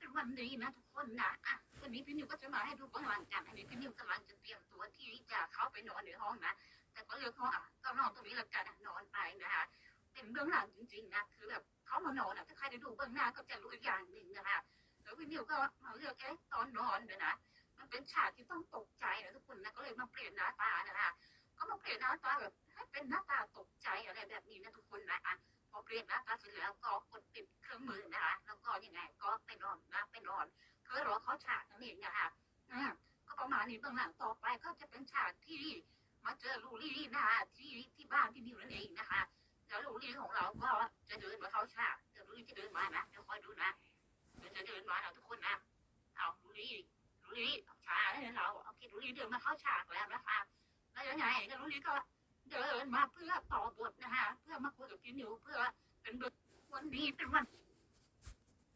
เป็นวันดีนะทุกคนนะอะวันนี้พี่นิวก็จะมาให้ดูเบื้องหลังกันอันนี้พี่นิวกำลังจะเตรียมตัวที่จะเข้าไปนอนในห้องนะแต่ก็เลือกห้องอะก็นอนตรงนี้แล้วกันอะนอนไปนะคะเป็นเบื้องหลังจริงๆนะคือแบบเขามานอนอะถ้าใครได้ดูเบื้องหน้าก็จะรู้อีกอย่างหนึ่งนะคะแล้วพี่นิวก็มาเลือกแค่ตอนนอนเลยนะมันเป็นฉากที่ต้องตกใจนะทุกคนนะก็เลยมาเปลี่ยนหน้าตานะคะก็มาเปลี่ยนหน้าตาแบบให้เป็นหน้าตาตกใจอะไรแบบนี้นะทุกคนนะอะพอเปลี่ยนหน้าตาเสร็จแล้วก็กดปิดเครื่องมือนะคะ เพื่อรอเขาฉากนั่นเองนะคะอ่าก็ประมาณนี้เบื้องหลังต่อไปก็จะเป็นฉากที่มาเจอลูลี่นะคะที่ที่บ้านที่นิวนั่นเองนะคะ แล้วลูลี่ของเราก็จะเดินมาเข้าฉากเดี๋ยวลูลี่จะเดินมานะเดี๋ยวคอยดูนะเดี๋ยวจะเดินมานะทุกคนนะเอาลูลี่ลุลีช้าแล้วเราโอเคลุลีเดินมาเข้าฉากแล้วนะคะแล้วยังไงก็ลุลีก็เดินมาเพื่อต่อบทนะคะเพื่อมาคุยกับพี่นิวเพื่อเป็นบทวันนี้เป็นวัน